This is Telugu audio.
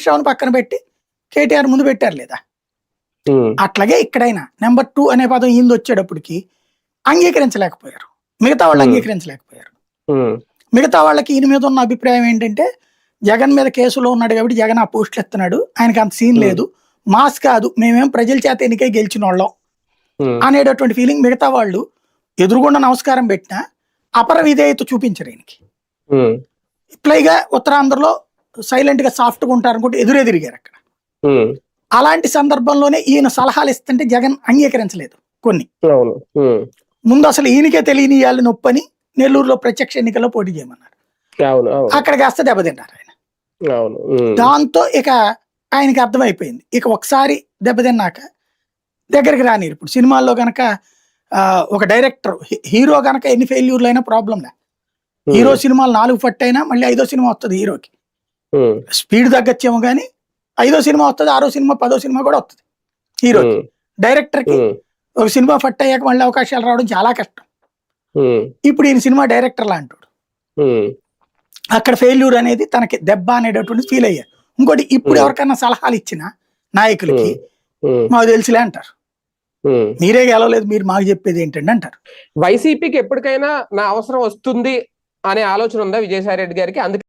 రావుని పక్కన పెట్టి కేటీఆర్ ముందు పెట్టారు లేదా? అట్లాగే ఇక్కడైనా నెంబర్ టూ అనే పదం ఈంది వచ్చేటప్పటికి అంగీకరించలేకపోయారు. మిగతా వాళ్ళు. అంగీకరించలేకపోయారు. మిగతా వాళ్ళకి ఈయన మీద ఉన్న అభిప్రాయం ఏంటంటే జగన్ మీద కేసులో ఉన్నాడు కాబట్టి జగన్ ఆ పోస్టులు ఎత్తున్నాడు. ఆయనకి అంత సీన్. లేదు. మాస్ కాదు మేమేం ప్రజల చేత ఎన్నికై గెలిచిన వాళ్ళం అనేటటువంటి ఫీలింగ్ మిగతా వాళ్ళు ఎదురుగుండా నమస్కారం పెట్టినా అపర విధేయత ఉమ్, పైగా ఉత్తరాంధ్రలో సైలెంట్గా సాఫ్ట్గా ఉంటారనుకుంటే ఎదురెదిరిగారు అక్కడ అలాంటి సందర్భంలోనే ఈయన సలహాలు ఇస్తుంటే జగన్ అంగీకరించలేదు కొన్ని. ముందు అసలు ఈయనకే తెలియని ఇవాళ నొప్పని నెల్లూరులో ప్రత్యక్ష ఎన్నికల్లో పోటీ చేయమన్నారు. అక్కడ కాస్త దెబ్బతిన్నారు ఆయన. దాంతో ఇక ఆయనకి అర్థమైపోయింది. ఇక ఒకసారి దెబ్బతిన్నాక దగ్గరికి రానిరు. ఇప్పుడు సినిమాల్లో గనక ఒక డైరెక్టర్ హీరో గనక ఎన్ని ఫెయిల్యూర్లు అయినా ప్రాబ్లం లే హీరో సినిమాలు నాలుగు అయినా మళ్ళీ ఐదో సినిమా వస్తుంది హీరోకి. స్పీడ్ తగ్గచ్చేమో కానీ ఐదో సినిమా వస్తుంది ఆరో సినిమా పదో సినిమా కూడా వస్తుంది. హీరోకి ఉమ్, డైరెక్టర్కి ఉమ్, ఒక సినిమా ఫట్ అయ్యాక మళ్ళీ అవకాశాలు రావడం చాలా కష్టం. ఇప్పుడు ఈయన సినిమా డైరెక్టర్ లాంటాడు. అక్కడ ఫెయిల్యూర్ అనేది తనకి దెబ్బ అనేటటువంటి ఫీల్ అయ్యారు. ఇంకోటి ఇప్పుడు Hmm. ఎవరికన్నా సలహాలు ఇచ్చిన నాయకులకి మాకు తెలుసులే అంటారు. మీరే గెలవలేదు మీరు మాకు చెప్పేది ఏంటండి అంటారు. వైసీపీకి ఎప్పటికైనా నా అవసరం వస్తుంది అనే ఆలోచన ఉందా విజయసాయి రెడ్డి గారికి? అందుకే